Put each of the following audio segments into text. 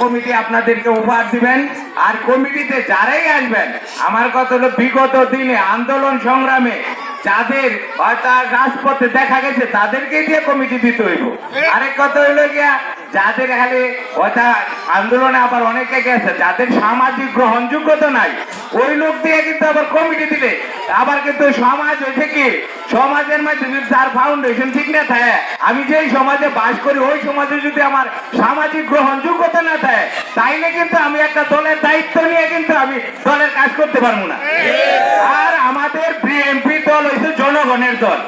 Committee আর কমিটিতে যারাই আসবেন, আমার কথা হলো বিগত দিনে আন্দোলন সংগ্রামে যাদের হয়তো রাজপথে দেখা গেছে তাদেরকে দিয়ে কমিটি দিতে হইব। আরেক কথা হইল গিয়া যাদের খালি হয়তো আন্দোলনে আবার অনেকে গেছে যাদের সামাজিক গ্রহণযোগ্যতা নাই, ওই লোক দিয়ে কিন্তু আবার কমিটি দিলে আবার কিন্তু সমাজ হয়েছে কি, সমাজের মধ্যে যদি তার ফাউন্ডেশন ঠিক না থাকে, আমি যেই সমাজে বাস করি, ওই সমাজে যদি আমার সামাজিক গ্রহণযোগ্যতা না থাকে, তাইলে কিন্তু আমি একটা দলের দায়িত্ব নিয়ে কিন্তু আমি দলের কাজ করতে পারব না। আর আমাদের বিএনপি দল হয়েছে জনগণের দল।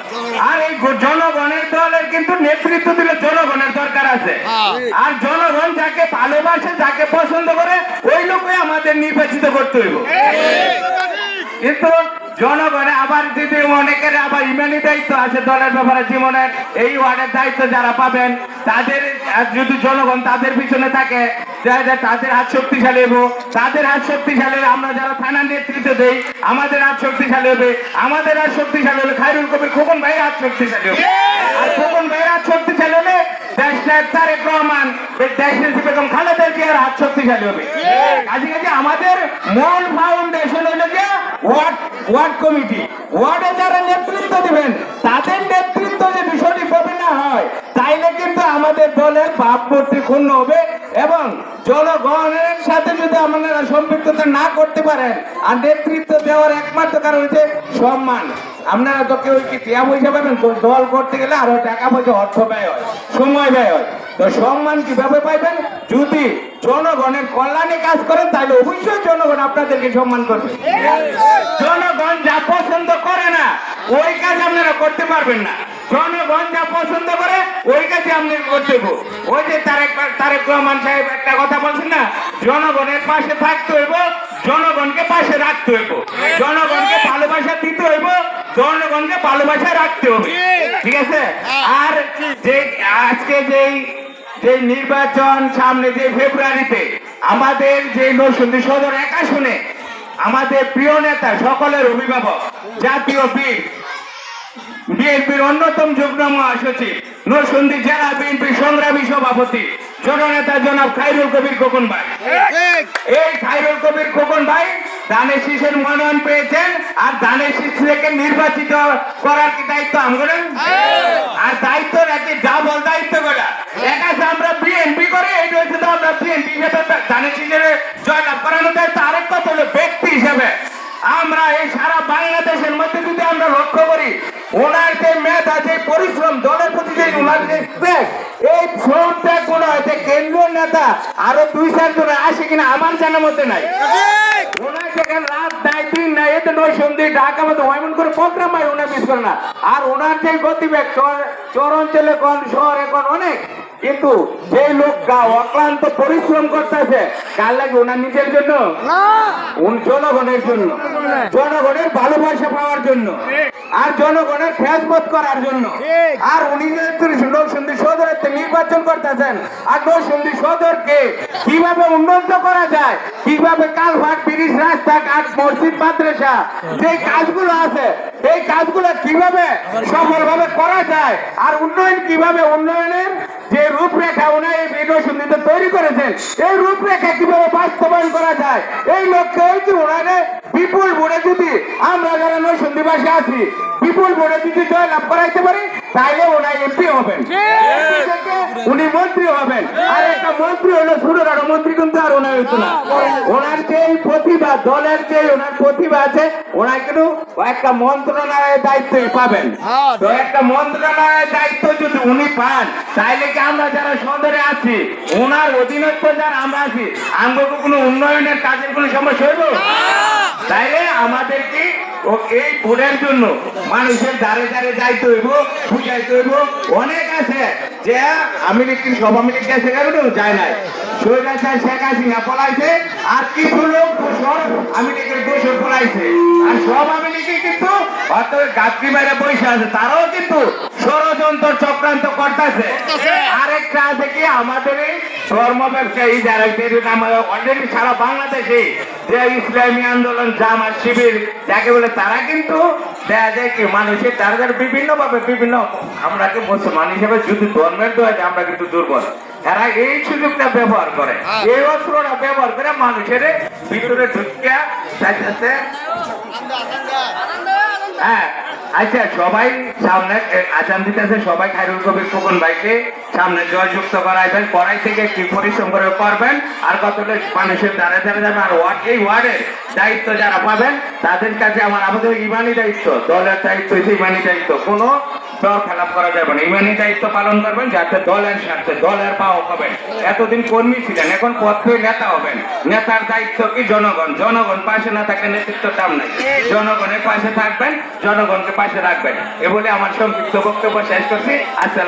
আর এই জনগণের দলের কিন্তু নেতৃত্ব দিলে জনগণের আছে। আর জনগণ যাকে ভালোবাসে যাকে পছন্দ করে ওই লোকই আমাদের নির্বাচিত করতে হইব। কিন্তু জনগণে আবার যদি অনেকের আবার ইমানি দায়িত্ব আছে দলের ব্যাপারে জীবনের এই ওয়ার্ডের দায়িত্ব যারা পাবেন তাদের যদি জনগণ তাদের পিছনে থাকে তাদের হাত শক্তিশালী হব তাদের হাত শক্তিশালী আমরা যারা থানার নেতৃত্ব দেই আমাদের হাত শক্তিশালী হবে। আমাদের হাত শক্তিশালী হলে খায়রুল কবির খোকন ভাই হাত শক্তিশালী হবে। আর খোকন ভাই হাত শক্তিশালী হলে তারেক রহমান এই বেগম খালেদা জিয়ার হাত শক্তিশালী হবে। কাজে কাজে আমাদের মূল ফাউন্ডেশন হলো যে ওয়ার্ড ওয়ার্ড কমিটি। ওয়ার্ডে যারা নেতৃত্ব দিবেন তাদের নেতৃত্ব যে বিষয়টি না হয় তাইলে কিন্তু আমাদের দলের ভাবমূর্তি ক্ষুণ্ণ হবে এবং জনগণের সাথে যদি আপনারা সম্পৃক্ততা না করতে পারেন আর নেতৃত্ব দেওয়ার একমাত্র কারণ হচ্ছে সম্মান। আপনারা তো কেউ কি টিয়া পয়সা পাবেন? দল করতে গেলে আরও টাকা পয়সা, অর্থ ব্যয় হয়, সময় ব্যয় হয়। তো সম্মান কীভাবে পাইবেন? যদি জনগণের কল্যাণে কাজ করেন, তাহলে অবশ্যই জনগণ আপনাদেরকে সম্মান করবে। জনগণ যা পছন্দ করে না, ওই কাজ আপনারা করতে পারবেন না। জনগণ যা পছন্দ করে, ওই কাজে আপনি করতে ওই যে তারেক তারেক রহমান সাহেব একটা কথা বলছেন না, জনগণের পাশে থাকতে হইব, জনগণকে পাশে রাখতে হইব। জনগণকে ভালোবাসা দিতে হইব জনগণকে ভালোবাসা রাখতে হবে। ঠিক আছে? আর যে আজকে যেই যে নির্বাচন সামনে যে ফেব্রুয়ারিতে আমাদের যে নরসিংদী সদর এক আসনে আমাদের প্রিয় নেতা সকলের অভিভাবক জাতীয় বীর বিএনপির অন্যতম যুগ্ম মহাসচিব নরসিংদী জেলা বিএনপির সংগ্রামী সভাপতি জননেতা জনাব খাইরুল কবির খোকন ভাই। এই খাইরুল কবির খোকন ভাই দানের শীষের মনোনয়ন পেয়েছেন আর দানের শীষ থেকে নির্বাচিত করার কি দায়িত্ব আমগরেন আর দায়িত্ব নাকি ডাবল দায়িত্ব করা? এক আমরা বিএনপি করে তো আমরা বিএনপি হিসেবে দানের শীষের জয়লাভ দায়িত্ব আরেক কথা হলো ব্যক্তি হিসেবে। আমরা এই সারা বাংলাদেশের মধ্যে যদি আমরা লক্ষ্য করি, ওনার যে মেধা, যে পরিশ্রম, দলের প্রতি যে ওনার যে ত্যাগ, এই শ্রম ত্যাগগুলো হয়তো আরও দুই চারজন আসে কিনা আমার জানার মধ্যে নাই। ওনার যেখানে আর ওনার যে গতিবেগ চর- চর অঞ্চলে কোন শহরে কোন অনেক। কিন্তু যে লোকটা অক্লান্ত পরিশ্রম করতেছে কার লাগে ওনার নিজের জন্য। জনগণের জন্য। জনগণের ভালোবাসা পাওয়ার জন্য। আর জনগণের খেজমত করার জন্য। আর উনি সদরের নির্বাচন করতেছেন আর নরসিংদী সদরকে কীভাবে উন্নত করা যায় কীভাবে কালভার্ট ব্রিজ রাস্তা ঘাট মসজিদ মাদ্রাসা যে কাজগুলো আছে এই কাজগুলো কীভাবে সফলভাবে করা যায় আর উন্নয়ন কীভাবে উন্নয়নের যে রূপরেখা উনি নরসিংদীতে তৈরি করেছেন, এই রূপরেখা কীভাবে বাস্তবায়ন করা যায়, এই লক্ষ্যে হয়তো উনারে বিপুল ভোটে যদি আমরা যারা নরসিংদীবাসী আছি, বিপুল ভোটে যদি জয়লাভ করাইতে পারি তাইলে ওনার এমপি হবেন। উনি মন্ত্রী হবেন। আর একটা মন্ত্রী হলো ছোটখাটো মন্ত্রী কিন্তু আর ওনার হইতো না। ওনার যে প্রতিভা দলের যে ওনার প্রতিভা আছে ওনার কিন্তু একটা মন্ত্রণালয়ের দায়িত্বই পাবেন। তো একটা মন্ত্রণালয়ের দায়িত্ব যদি উনি পান তাইলে কি আমরা যারা সদরে আছি ওনার অধীনস্থ যারা আমরা আছি আমরা কোনো উন্নয়নের কাজের কোনো সমস্যা হইব? তাইলে আমাদের কি ও, এই ভোটের জন্য মানুষের দাঁড়ে দাঁড়ে যাইতে হইব, বুঝাইতে হইব। অনেক আছে যে আমি লিখি সব আমি লিখে গেছে কেন যায় নাই। শেখ হাসিনা পলাইছে, আর কিছু লোক আমি পলাইছে। আর সব আমি কিন্তু গাত্রী বাইরে বসে আছে, তারাও কিন্তু ষড়যন্ত্র চক্রান্ত করতেছে। আরেকটা আছে কি? আমাদের এই ধর্ম ব্যবসায়ী যারা অলরেডি সারা বাংলাদেশে যে ইসলামী আন্দোলন জামাত শিবির যাকে বলে তারা কিন্তু দেখা যায় কি? মানুষের তারা বিভিন্ন ভাবে বিভিন্ন আমরা কি মুসলমান হিসেবে যদি ধর্মের দোয়া আমরা কিন্তু দুর্বল। এরা এই সুযোগটা ব্যবহার করে। এই অস্ত্রটা ব্যবহার করে মানুষের ভিতরে ঢুকিয়া তার সাথে হ্যাঁ। আচ্ছা সবাই সামনে আসাম দিতে দিতেছে সবাই খাইরুল কবির খোকন ভাইকে সামনে জয়যুক্ত করাইবেন পড়াই থেকে কি পরিশ্রম করে করবেন, আর কতটা মানুষের দ্বারা দ্বারা যাবে আর ওয়ার্ড, এই ওয়ার্ডের দায়িত্ব যারা পাবেন, তাদের কাছে আমার আমাদের ইমানি দায়িত্ব, দলের দায়িত্ব ইমানি দায়িত্ব। কোনো দল খেলাপ করা যাবে না। ইমানি দায়িত্ব পালন করবেন, যাতে দলের স্বার্থে দলের পাও হবেন এতদিন কর্মী ছিলেন, এখন পথে নেতা হবেন। নেতার দায়িত্ব কি জনগণ? জনগণ পাশে না থাকলে নেতৃত্ব দাম নাই। জনগণের পাশে থাকবেন, জনগণকে পাশে রাখবেন। এ বলে আমার সংক্ষিপ্ত বক্তব্য শেষ করছি। আসসালাম